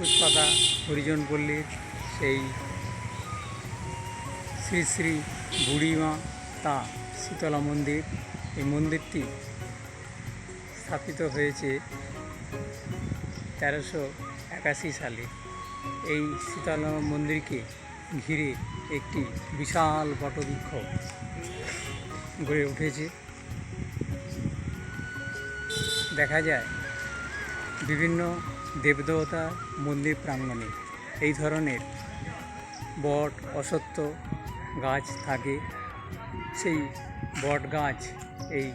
হরিজন পল্লীর সেই শ্রী শ্রী বুড়িমা তা শীতলা মন্দির। এই মন্দিরটি স্থাপিত হয়েছে তেরোশো একাশি সালে। এই শীতলা মন্দিরকে ঘিরে একটি বিশাল বটবৃক্ষ গড়ে উঠেছে। দেখা যায় বিভিন্ন দেবদেবতা মন্দির প্রাঙ্গণে। এই ধরনের বট, অসত্য গাছ থাকে। সেই বট গাছ এই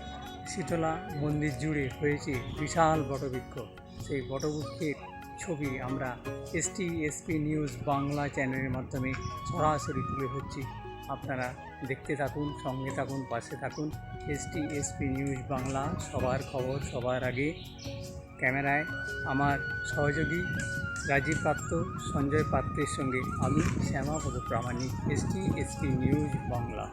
শীতলা মন্দির জুড়ে হয়েছে বিশাল বটবৃক্ষ। সেই বটবৃক্ষের ছবি আমরা এসটি এসপি নিউজ বাংলা চ্যানেলের মাধ্যমে সরাসরি তুলে ধরছি। আপনারা দেখতে থাকুন, সঙ্গে থাকুন, পাশে থাকুন। এসটি এসপি নিউজ বাংলা, সবার খবর সবার আগে। ক্যামেরায় আমার সহযোগী রাজীব পাত্র, সঞ্জয় পাত্রের সঙ্গে আমি Shyamapada Pramanik ST SP news Bangla.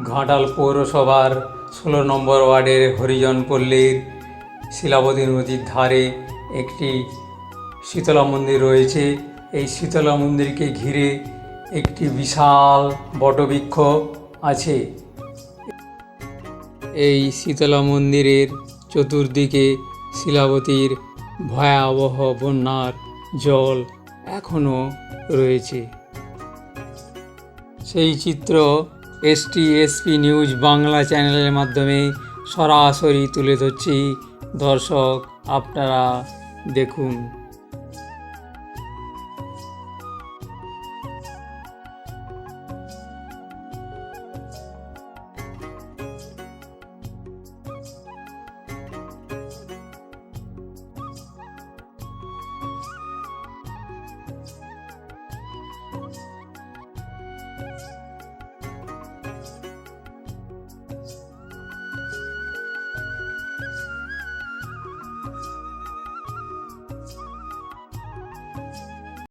Ghatal পৌরসভার ষোলো নম্বর ওয়ার্ডের হরিজন পল্লীর শিলাবতী নদীর ধারে একটি শীতলা মন্দির রয়েছে। এই শীতলা মন্দিরকে ঘিরে একটি বিশাল বটবৃক্ষ আছে। এই শীতলা মন্দিরের চতুর্দিকে শিলাবতীর ভয়াবহ বন্যার জল এখনও রয়েছে। সেই চিত্র এসটি এসপি নিউজ বাংলা চ্যানেলের মাধ্যমে সরাসরি তুলে ধরছি। দর্শক আপনারা দেখুন।